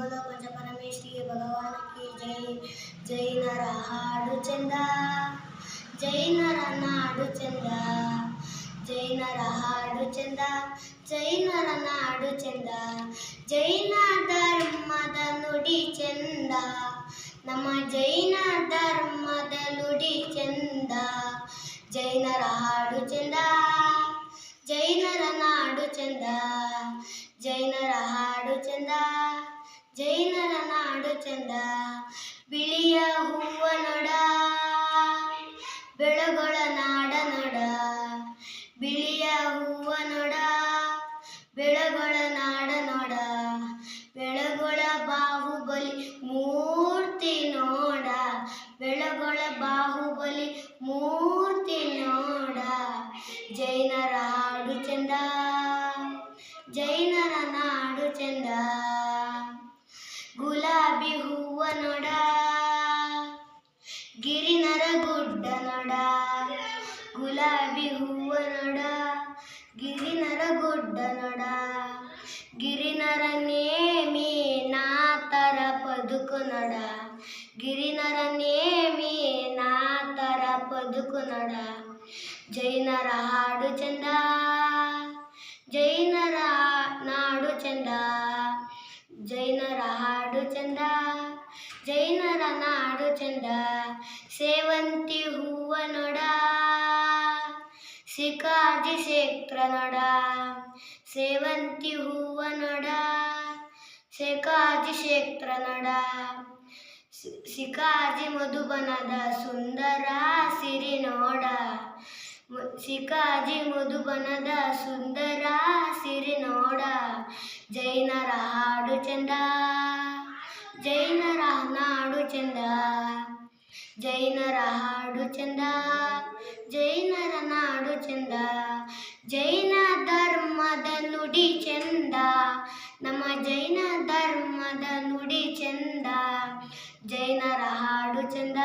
ಬೋಲೋ ಪಂಚ ಪರಮೇಶ್ವರಿ ಭಗವಾನ ಕಿ ಜೈ ಜೈನರ ಹಾಡು ಚಂದ ಜೈನರ ನಾಡು ಚಂದ ಜೈನರ ಹಾಡು ಚಂದ ಜೈನರ ನಾಡು ಚಂದ ಜೈನ ಧರ್ಮದ ನುಡಿ ಚಂದ ನಮ್ಮ ಜೈನ ಧರ್ಮದ ನುಡಿ ಚಂದ ಜೈನರ ಹಾಡು ಚಂದ ಜೈನರ ನಾಡು ಚಂದ ಜೈನರ ಹಾಡು ಚಂದ ಜೈನರ ನಾಡು ಚಂದ, ಬಿಳಿಯ ಹೂವ ನಡ ಬೆಳಗೊಳ ನಾಡ ನೋಡ, ಬಿಳಿಯ ಹೂವ ನಡ ಬೆಳಗೊಳ ನಾಡ ನೋಡ, ಬೆಳಗೊಳ ಬಾಹುಬಲಿ ಮೂರ್ತಿ ನೋಡ, ಬೆಳಗೊಳ ಬಾಹುಬಲಿ ಮೂರ್ತಿ ನೋಡ, ಜೈನರ ಹಾಡು ಚಂದ ಜೈನರ ನಾಡು ಚಂದ. ಹೂವ ನೋಡ ಗಿರಿನರ ಗುಡ್ಡ ನೋಡ ಗುಲಾಬಿ ಹೂವ ನೋಡ ಗಿರಿನರ ಗುಡ್ಡ ನೋಡ ಗಿರಿನರ ನೇಮಿ ನಾತರ ಪದುಕು ನಡ ಗಿರಿನರ ನೇಮಿ ನಾತರ ಪದುಕು ನಡ ಜೈನರ ಹಾಡು ಚಂದ ಜೈನರ ನಾಡು ಚಂದ ಜೈನರ ಹಾಡು ಚಂದ ಜೈನರ ನಾಡು ಚಂದ. ಸೇವಂತಿ ಹೂವ ನೋಡ. ಸಿಕಾಜಿ ಕ್ಷೇತ್ರ ನೋಡ. ಸೇವಂತಿ ಹೂವ ನೋಡ. ಸಿಕಾಜಿ ಕ್ಷೇತ್ರ ನೋಡ. ಸಿಕಾಜಿ ಮಧುಬನದ ಸುಂದರ ಸಿರಿ ನೋಡ. ಸಿಕಾಜಿ ಮಧುಬನದ ಸುಂದರ ಸಿರಿ ನೋಡ. ಜೈನರ ಹಾಡು ಚಂದ. ಜೈನರ ನಾಡು ಚಂದ. ಜೈನರ ಹಾಡು ಚಂದ. ಜೈನರ ನಾಡು ಚಂದ. ಜೈನ ಧರ್ಮದ ನುಡಿ ಚಂದ. ನಮ್ಮ ಜೈನ ಧರ್ಮದ ನುಡಿ ಚಂದ. ಜೈನರ ಹಾಡು ಚಂದ.